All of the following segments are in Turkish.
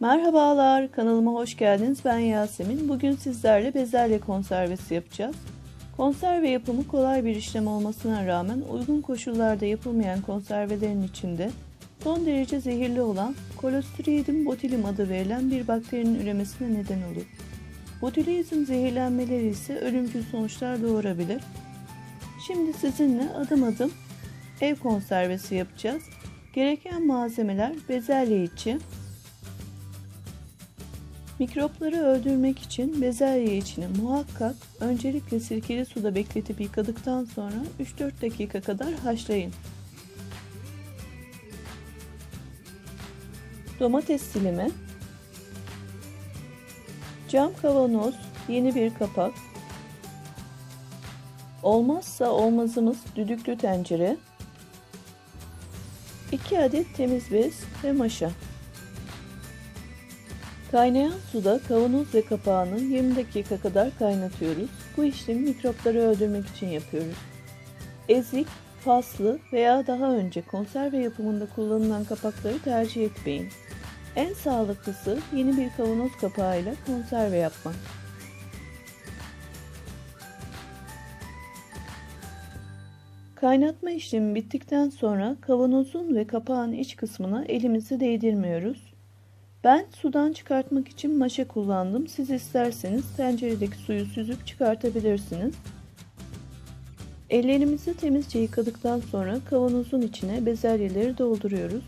Merhabalar, kanalıma hoş geldiniz. Ben Yasemin. Bugün sizlerle bezelye konservesi yapacağız. Konserve yapımı kolay bir işlem olmasına rağmen uygun koşullarda yapılmayan konservelerin içinde son derece zehirli olan Clostridium botulinum adı verilen bir bakterinin üremesine neden olur. Botulinizm zehirlenmeleri ise ölümcül sonuçlar doğurabilir. Şimdi sizinle adım adım ev konservesi yapacağız. Gereken malzemeler bezelye içi, Mikropları öldürmek için bezelye içini muhakkak öncelikle sirkeli suda bekletip yıkadıktan sonra 3-4 dakika kadar haşlayın. Domates dilimi, cam kavanoz, yeni bir kapak, olmazsa olmazımız düdüklü tencere, 2 adet temiz bez ve maşa. Kaynayan suda kavanoz ve kapağını 20 dakika kadar kaynatıyoruz. Bu işlemi mikropları öldürmek için yapıyoruz. Ezik, paslı veya daha önce konserve yapımında kullanılan kapakları tercih etmeyin. En sağlıklısı yeni bir kavanoz kapağıyla konserve yapmak. Kaynatma işlemi bittikten sonra kavanozun ve kapağın iç kısmına elimizi değdirmiyoruz. Ben sudan çıkartmak için maşa kullandım. Siz isterseniz tenceredeki suyu süzüp çıkartabilirsiniz. Ellerimizi temizce yıkadıktan sonra kavanozun içine bezelyeleri dolduruyoruz.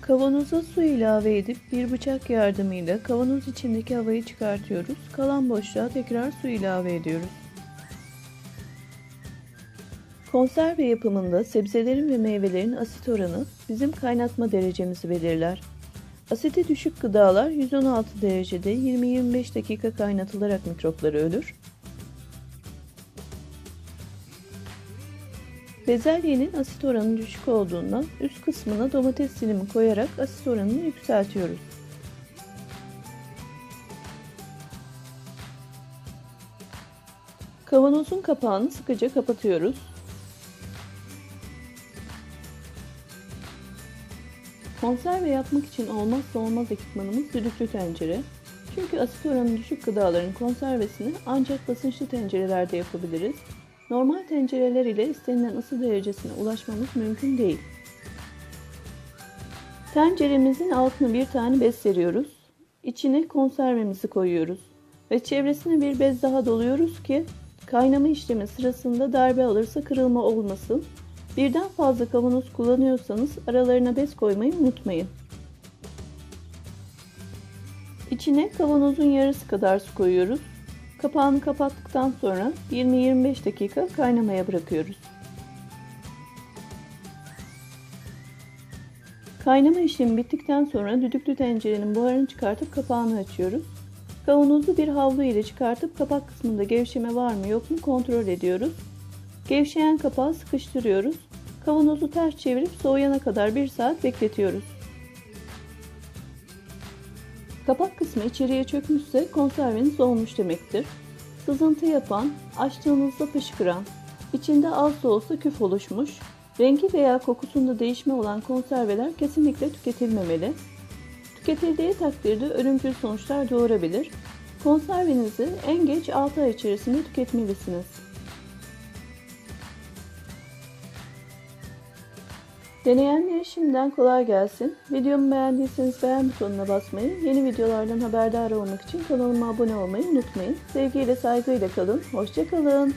Kavanoza su ilave edip bir bıçak yardımıyla kavanoz içindeki havayı çıkartıyoruz. Kalan boşluğa tekrar su ilave ediyoruz. Konserve yapımında sebzelerin ve meyvelerin asit oranı bizim kaynatma derecemizi belirler. Asiti düşük gıdalar 116 derecede 20-25 dakika kaynatılarak mikropları ölür. Bezelyenin asit oranı düşük olduğundan üst kısmına domates dilimi koyarak asit oranını yükseltiyoruz. Kavanozun kapağını sıkıca kapatıyoruz. Konserve yapmak için olmazsa olmaz ekipmanımız düdüklü tencere. Çünkü asit oranı düşük gıdaların konservesini ancak basınçlı tencerelerde yapabiliriz. Normal tencereler ile istenilen ısı derecesine ulaşmamız mümkün değil. Tenceremizin altına bir tane bez seriyoruz. İçine konservemizi koyuyoruz ve çevresine bir bez daha doluyoruz ki kaynama işlemi sırasında darbe alırsa kırılma olmasın. Birden fazla kavanoz kullanıyorsanız aralarına bez koymayı unutmayın. İçine kavanozun yarısı kadar su koyuyoruz. Kapağını kapattıktan sonra 20-25 dakika kaynamaya bırakıyoruz. Kaynama işlemi bittikten sonra düdüklü tencerenin buharını çıkartıp kapağını açıyoruz. Kavanozu bir havlu ile çıkartıp kapak kısmında gevşeme var mı yok mu kontrol ediyoruz. Gevşeyen kapağı sıkıştırıyoruz. Kavanozu ters çevirip soğuyana kadar 1 saat bekletiyoruz. Kapak kısmı içeriye çökmüşse konserveniz olmuş demektir. Sızıntı yapan, açtığınızda fışkıran, içinde az da olsa küf oluşmuş, rengi veya kokusunda değişme olan konserveler kesinlikle tüketilmemeli. Tüketildiği takdirde ölümcül sonuçlar doğurabilir. Konservenizi en geç 6 ay içerisinde tüketmelisiniz. Deneyenlere şimdiden kolay gelsin. Videomu beğendiyseniz beğen butonuna basmayı, yeni videolardan haberdar olmak için kanalıma abone olmayı unutmayın. Sevgiyle saygıyla kalın. Hoşçakalın.